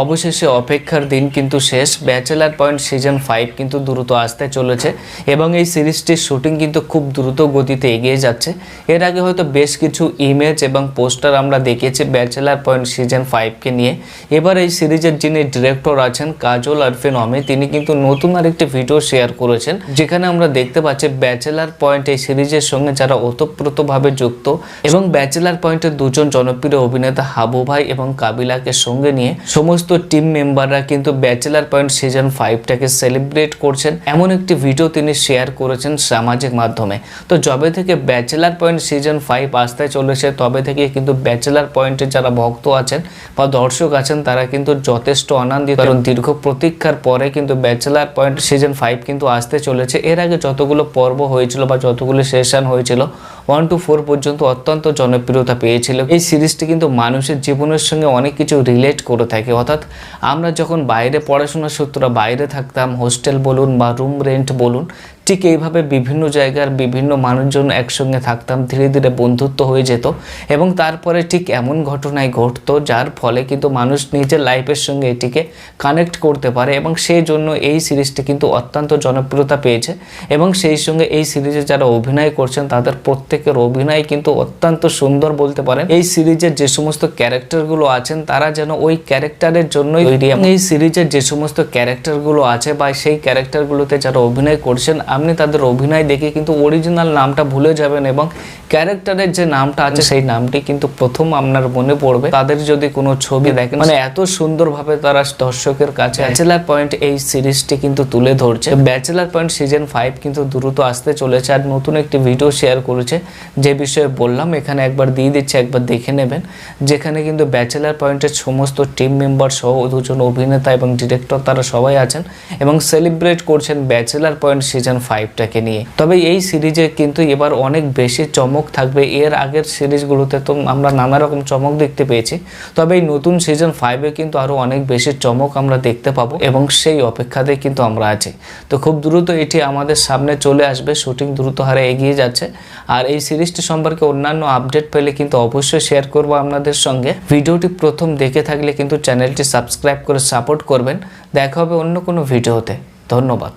অবশেষে অপেক্ষার দিন কিন্তু শেষ। ব্যাচেলার পয়েন্ট সিজন ফাইভ কিন্তু দ্রুত আসতে চলেছে এবং এই সিরিজটির শুটিং কিন্তু খুব দ্রুত গতিতে এগিয়ে যাচ্ছে। এর আগে হয়তো বেশ কিছু ইমেজ এবং পোস্টার আমরা দেখেছি ব্যাচেলার পয়েন্ট সিজন ফাইভকে নিয়ে। এবার এই সিরিজের যিনি ডিরেক্টর আছেন কাজল আরফিন অমি, তিনি কিন্তু নতুন আরেকটি ভিডিও শেয়ার করেছেন, যেখানে আমরা দেখতে পাচ্ছি ব্যাচেলার পয়েন্ট এই সিরিজের সঙ্গে যারা ওতপ্রোতভাবে যুক্ত এবং ব্যাচেলার পয়েন্টের দুজন জনপ্রিয় অভিনেতা হাবু ভাই এবং কাবিলাকে সঙ্গে নিয়ে সমস্ত টিম মেম্বাররা কিন্তু ব্যাচেলার পয়েন্ট সিজন ফাইভটাকে সেলিব্রেট করছেন। এমন একটি ভিডিও তিনি শেয়ার করেছেন সামাজিক মাধ্যমে। তো যবে থেকে ব্যাচেলার পয়েন্ট সিজন ফাইভ আসতে চলেছে, তবে থেকে কিন্তু ব্যাচেলার পয়েন্টের যারা ভক্ত আছেন বা দর্শক আছেন, তারা কিন্তু যথেষ্ট আনন্দিত। কারণ দীর্ঘ প্রতীক্ষার পরে কিন্তু ব্যাচেলার পয়েন্ট সিজন ফাইভ কিন্তু আসতে চলেছে। এর আগে যতগুলো পর্ব হয়েছিল বা যতগুলো সেশন হয়েছিল ওয়ান টু ফোর পর্যন্ত অত্যন্ত জনপ্রিয়তা পেয়েছিল। এই সিরিজটি কিন্তু মানুষের জীবনের সঙ্গে অনেক কিছু রিলেট করে থাকে। অর্থাৎ আমরা যখন বাইরে পড়াশোনার সূত্র, বাইরে থাকতাম হোস্টেল বলুন বা রুম রেন্ট বলুন ঠিক এইভাবে বিভিন্ন জায়গার বিভিন্ন মানুষজন একসঙ্গে থাকতাম, ধীরে ধীরে বন্ধুত্ব হয়ে যেত এবং তারপরে ঠিক এমন ঘটনায় ঘটতো যার ফলে কিন্তু মানুষ নিজের লাইফের সঙ্গে এটিকে কানেক্ট করতে পারে এবং সেই জন্য এই সিরিজটি কিন্তু অত্যন্ত জনপ্রিয়তা পেয়েছে এবং সেই সঙ্গে এই সিরিজে যারা অভিনয় করছেন, তাদের প্রত্যেকের অভিনয় কিন্তু অত্যন্ত সুন্দর বলতে পারেন। এই সিরিজের যে সমস্ত ক্যারেক্টারগুলো আছেন, তারা যেন ওই ক্যারেক্টারের জন্যই এই সিরিজের যে সমস্ত ক্যারেক্টারগুলো আছে বা সেই ক্যারেক্টারগুলোতে যারা অভিনয় করছেন আপনি তাদের অভিনয় দেখে কিন্তু অরিজিনাল নামটা ভুলে যাবেন এবং ক্যারেক্টারের যে নামটা আছে সেই নামটি কিন্তু প্রথম আপনার মনে পড়বে। তাদের যদি কোনো ছবি দেখেন মানে এত সুন্দরভাবে তারা দর্শকের কাছে ব্যাচেলার পয়েন্ট এই সিরিজটি কিন্তু তুলে ধরছে। ব্যাচেলার পয়েন্ট সিজন ফাইভ কিন্তু দ্রুত আসতে চলেছে আর নতুন একটি ভিডিও শেয়ার করেছে। যে বিষয়ে বললাম এখানে একবার দিয়ে দিচ্ছে একবার দেখে নেবেন। যেখানে কিন্তু ব্যাচেলার পয়েন্টের সমস্ত টিম মেম্বার সহ দুজন অভিনেতা এবং ডিরেক্টর তারা সবাই আছেন এবং সেলিব্রেট করছেন ব্যাচেলার পয়েন্ট সিজন ফাইভটাকে নিয়ে। তবে এই সিরিজে কিন্তু এবার অনেক বেশি চমক থাকবে। এর আগের সিরিজগুলোতে তো আমরা নানা রকম চমক দেখতে পেয়েছি। তবে এই নতুন সিজন ফাইভে কিন্তু আরও অনেক বেশি চমক আমরা দেখতে পাবো এবং সেই অপেক্ষাতে কিন্তু আমরা আছি। তো খুব দ্রুত এটি আমাদের সামনে চলে আসবে। শুটিং দ্রুত হারে এগিয়ে যাচ্ছে। আর এই সিরিজটি সম্পর্কে অন্যান্য আপডেট পেলে কিন্তু অবশ্যই শেয়ার করব আপনাদের সঙ্গে। ভিডিওটি প্রথম দেখে থাকলে কিন্তু চ্যানেলটি সাবস্ক্রাইব করে সাপোর্ট করবেন। দেখা হবে অন্য কোনো ভিডিওতে। ধন্যবাদ।